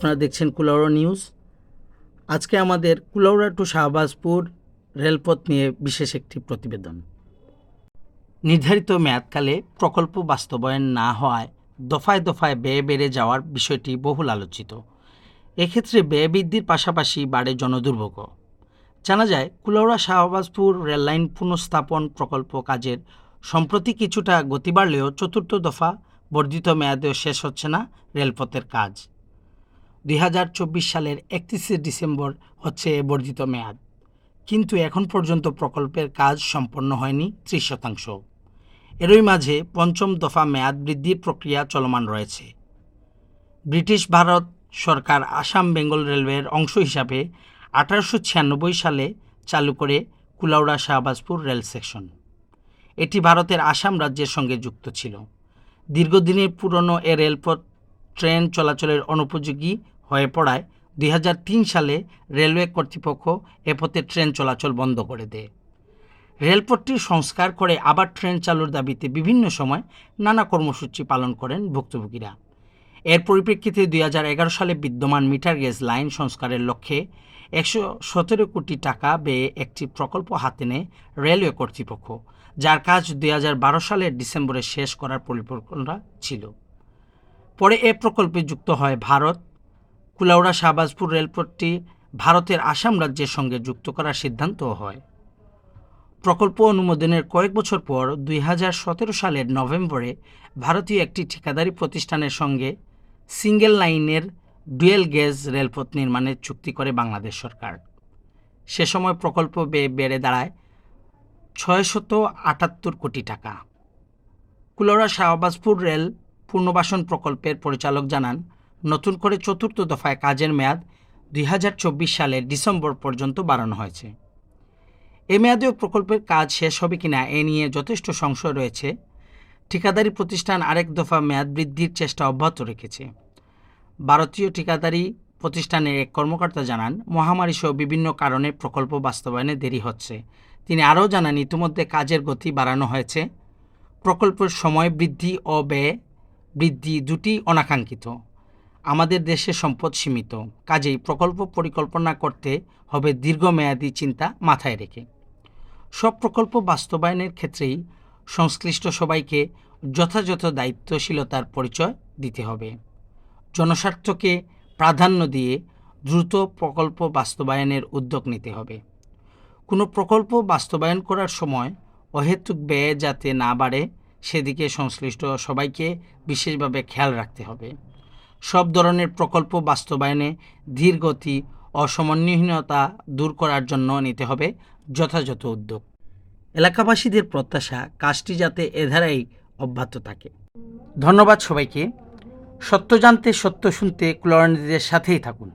আপনারা দেখছেন কুলাউড়া নিউজ। আজকে আমাদের কুলাউড়া টু শাহবাজপুর রেলপথ নিয়ে বিশেষ একটি প্রতিবেদন। নির্ধারিত মেয়াদকালে প্রকল্প বাস্তবায়ন না হওয়ায় দফায় দফায় ব্যয় বেড়ে যাওয়ার বিষয়টি বহুল আলোচিত। এক্ষেত্রে ব্যয় বৃদ্ধির পাশাপাশি বাড়ে জনদুর্ভোগ। জানা যায়, কুলাউড়া শাহবাজপুর রেললাইন পুনঃস্থাপন প্রকল্প কাজের সম্প্রতি কিছুটা গতি বাড়লেও চতুর্থ দফা বর্ধিত মেয়াদেও শেষ হচ্ছে না রেলপথের কাজ। দুই হাজার চব্বিশ সালের একত্রিশে ডিসেম্বর হচ্ছে বর্ধিত মেয়াদ। কিন্তু এখন পর্যন্ত প্রকল্পের কাজ সম্পন্ন হয়নি ত্রিশ শতাংশ। এরই মাঝে পঞ্চম দফা মেয়াদ বৃদ্ধির প্রক্রিয়া চলমান রয়েছে। ব্রিটিশ ভারত সরকার আসাম বেঙ্গল রেলওয়ের অংশ হিসাবে আঠারোশো ছিয়ানব্বই সালে চালু করে কুলাউড়া শাহবাজপুর রেল সেকশন। এটি ভারতের আসাম রাজ্যের সঙ্গে যুক্ত ছিল। দীর্ঘদিনের পুরনো এ রেলপথ ট্রেন চলাচলের অনুপযোগী হয়ে পড়ায় দুই হাজার তিন সালে রেলওয়ে কর্তৃপক্ষ এ পথে ট্রেন চলাচল বন্ধ করে দেয়। রেলপথটির সংস্কার করে আবার ট্রেন চালুর দাবিতে বিভিন্ন সময় নানা কর্মসূচি পালন করেন ভুক্তভোগীরা। এর পরিপ্রেক্ষিতে দুই হাজার এগারো সালে বিদ্যমান মিটার গেজ লাইন সংস্কারের লক্ষ্যে একশো সতেরো কোটি টাকা ব্যয়ে একটি প্রকল্প হাতে নেয় রেলওয়ে কর্তৃপক্ষ, যার কাজ দুই হাজার বারো সালের ডিসেম্বরে শেষ করার পরিকল্পনা ছিল। পরে এ প্রকল্পে যুক্ত হয় ভারত। কুলাউড়া শাহবাজপুর রেলপথটি ভারতের আসাম রাজ্যের সঙ্গে যুক্ত করার সিদ্ধান্ত হয়। প্রকল্প অনুমোদনের কয়েক বছর পর দুই হাজার সতেরো সালের নভেম্বরে ভারতীয় একটি ঠিকাদারি প্রতিষ্ঠানের সঙ্গে সিঙ্গেল লাইনের ডুয়েল গেজ রেলপথ নির্মাণের চুক্তি করে বাংলাদেশ সরকার। সে সময় প্রকল্প ব্যয় বেড়ে দাঁড়ায় ছয়শত আটাত্তর কোটি টাকা। কুলাউড়া শাহবাজপুর রেল পুনর্বাসন প্রকল্পের পরিচালক জানান, নতুন করে চতুর্থ দফায় কাজের মেয়াদ দুই হাজার চব্বিশ সালের ডিসেম্বর পর্যন্ত বাড়ানো হয়েছে। এ মেয়াদেও প্রকল্পের কাজ শেষ হবে কিনা এ নিয়ে যথেষ্ট সংশয় রয়েছে। ঠিকাদারি প্রতিষ্ঠান আরেক দফা মেয়াদ বৃদ্ধির চেষ্টা অব্যাহত রেখেছে। ভারতীয় ঠিকাদারি প্রতিষ্ঠানের এক কর্মকর্তা জানান, মহামারী সহ বিভিন্ন কারণে প্রকল্প বাস্তবায়নে দেরি হচ্ছে। তিনি আরও জানান, ইতিমধ্যে কাজের গতি বাড়ানো হয়েছে। প্রকল্পের সময় বৃদ্ধি ও ব্যয় বৃদ্ধি দুটি অনাকাঙ্ক্ষিত। আমাদের দেশে সম্পদ সীমিত, কাজেই প্রকল্প পরিকল্পনা করতে হবে দীর্ঘমেয়াদী চিন্তা মাথায় রেখে। সব প্রকল্প বাস্তবায়নের ক্ষেত্রেই সংশ্লিষ্ট সবাইকে যথাযথ দায়িত্বশীলতার পরিচয় দিতে হবে। জনস্বার্থকে প্রাধান্য দিয়ে দ্রুত প্রকল্প বাস্তবায়নের উদ্যোগ নিতে হবে। কোনো প্রকল্প বাস্তবায়ন করার সময় অহেতুক ব্যয় যাতে না বাড়ে সেদিকে সংশ্লিষ্ট সবাইকে বিশেষভাবে খেয়াল রাখতে হবে। সব ধরনের প্রকল্প বাস্তবায়নে ধীর গতি ও সমন্বয়হীনতা দূর করার জন্য নিতে হবে যথাযথ উদ্যোগ। এলাকাবাসীদের প্রত্যাশা, কাজটি যাতে এধারাই অব্যাহত থাকে। ধন্যবাদ সবাইকে। সত্য জানতে, সত্য শুনতে কুলারণীদের সাথেই থাকুন।